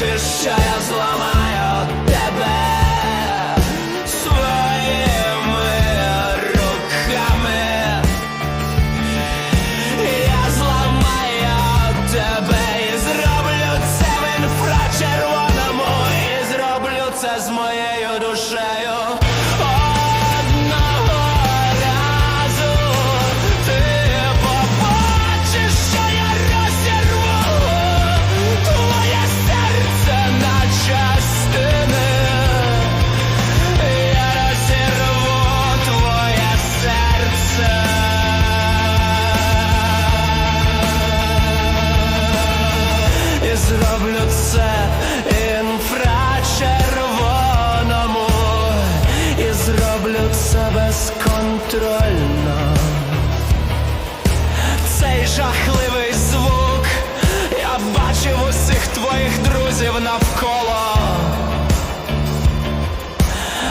хочешь, я сломаю. все безконтрольно. Цей жахливий звук я бачив усіх твоїх друзів навколо.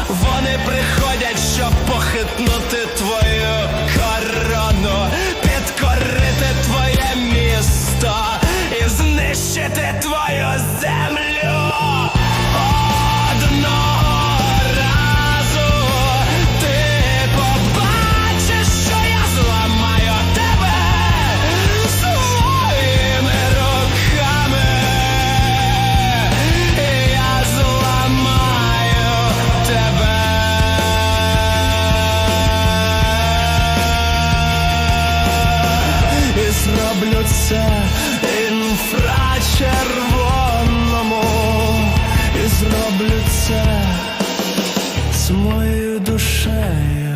Вони приходять, щоб похитнути. зроблю це інфрачервоному і зроблю це з моєю душею.